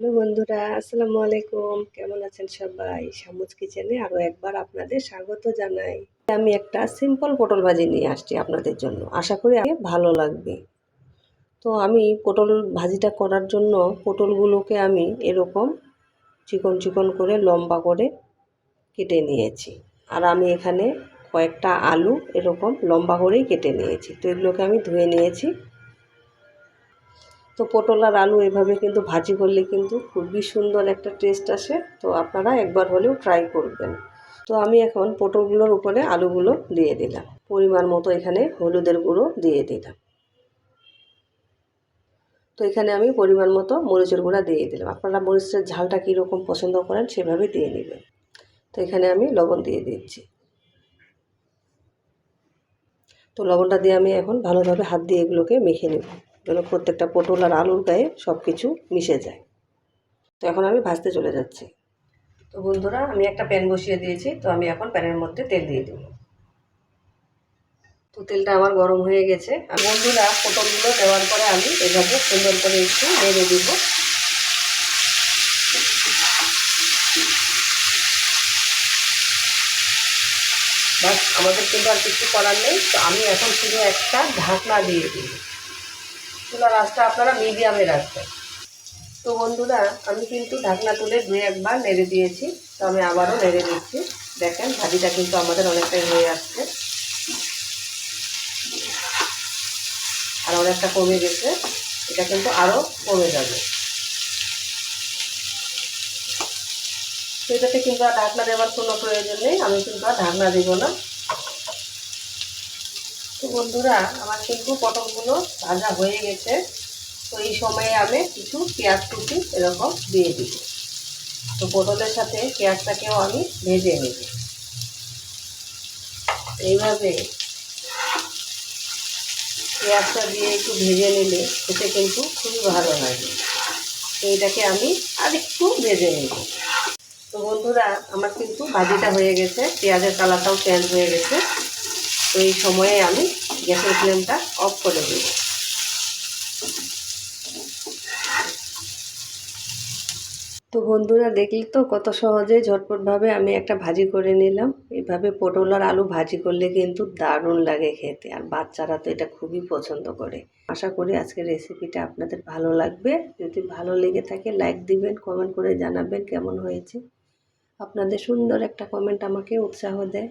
Hello বন্ধুরা, আসসালামু আলাইকুম। কেমন আছেন সবাই? সামুজ কিচেনে আরও একবার আপনাদের স্বাগত জানাই। আমি একটা সিম্পল পটল ভাজি নিয়ে আসছি আপনাদের জন্য। আশা করি ভালো লাগবে। তো আমি পটল ভাজিটা করার জন্য পটলগুলোকে আমি এরকম চিকন চিকন করে, লম্বা করে কেটে নিয়েছি। আর আমি এখানে কয়েকটা আলু এরকম লম্বা করেই কেটে নিয়েছি। তো এগুলোকে আমি ধুয়ে নিয়েছি। তো পটল আর আলু এভাবে কিন্তু ভাজি করলে কিন্তু খুবই সুন্দর একটা টেস্ট আসে। তো আপনারা একবার হলেও ট্রাই করবেন। তো আমি এখন পটলগুলোর উপরে আলুগুলো দিয়ে দিলাম। পরিমাণ মতো এখানে হলুদের গুঁড়ো দিয়ে দিলাম। তো এখানে আমি পরিমাণ মতো মরিচের গুঁড়া দিয়ে দিলাম। আপনারা মরিচের ঝালটা কীরকম পছন্দ করেন সেভাবে দিয়ে নেবেন। তো এখানে আমি লবণ দিয়ে দিচ্ছি। তো লবণটা দিয়ে আমি এখন ভালোভাবে হাত দিয়ে এগুলোকে মেখে নেব। যেন প্রত্যেকটা পটল আর আলুর গায়ে সব কিছু মিশে যায়। তো এখন আমি ভাজতে চলে যাচ্ছি। তো বন্ধুরা, আমি একটা প্যান বসিয়ে দিয়েছি, তো আমি এখন প্যানের মধ্যে তেল দিয়ে দেব। তো তেলটা আমার গরম হয়ে গেছে। আর বন্ধুরা, পটলগুলো দেওয়ার পরে আমি এভাবে সুন্দর করে একটু নেড়ে দিব। আমাদের কিন্তু আর কিছু করার নেই। তো আমি এখন শুধু একটা ঢাকনা দিয়ে দিই চুলার আঁচটা আপনারা মিডিয়ামে রাখবেন। তো বন্ধুরা, আমি কিন্তু ঢাকনা তুলে দুই একবার নেড়ে দিয়েছি, তো আমি আবারও নেড়ে দিচ্ছি। দেখেন ভাজিটা কিন্তু আমাদের অনেকটাই হয়ে আসছে। আর অনেকটা কমে গেছে, এটা কিন্তু আরও কমে যাবে। তো এটাতে কিন্তু আর ঢাকনা দেওয়ার কোনো প্রয়োজন নেই, আমি কিন্তু আর ঢাকনা দেবো না। বন্ধুরা, আমার কিন্তু পটলগুলো ভাজা হয়ে গেছে। তো এই সময়ে আমি কিছু পেঁয়াজ কুচি এরকম দিয়ে দিব। তো পটলের সাথে পেঁয়াজটাকেও আমি ভেজে নেব। এইভাবে পেঁয়াজটা দিয়ে একটু ভেজে নিলে খেতে কিন্তু খুবই ভালো লাগে। তো এটাকে আমি আর একটু ভেজে নেব। তো বন্ধুরা, আমার কিন্তু ভাজিটা হয়ে গেছে, পেঁয়াজের কালারটাও চেঞ্জ হয়ে গেছে। তো এই সময়ে আমি গ্যাসের ফ্লেমটা অফ করে দেব। তো বন্ধুরা, দেখলি তো কত সহজে ঝটপটভাবে আমি একটা ভাজি করে নিলাম। এভাবে পটল আর আলু ভাজি করলে কিন্তু দারুণ লাগে খেতে, আর বাচ্চারা তো এটা খুবই পছন্দ করে। আশা করি আজকের রেসিপিটা আপনাদের ভালো লাগবে। যদি ভালো লেগে থাকে, লাইক দিবেন, কমেন্ট করে জানাবেন কেমন হয়েছে। আপনাদের সুন্দর একটা কমেন্ট আমাকে উৎসাহ দেয়।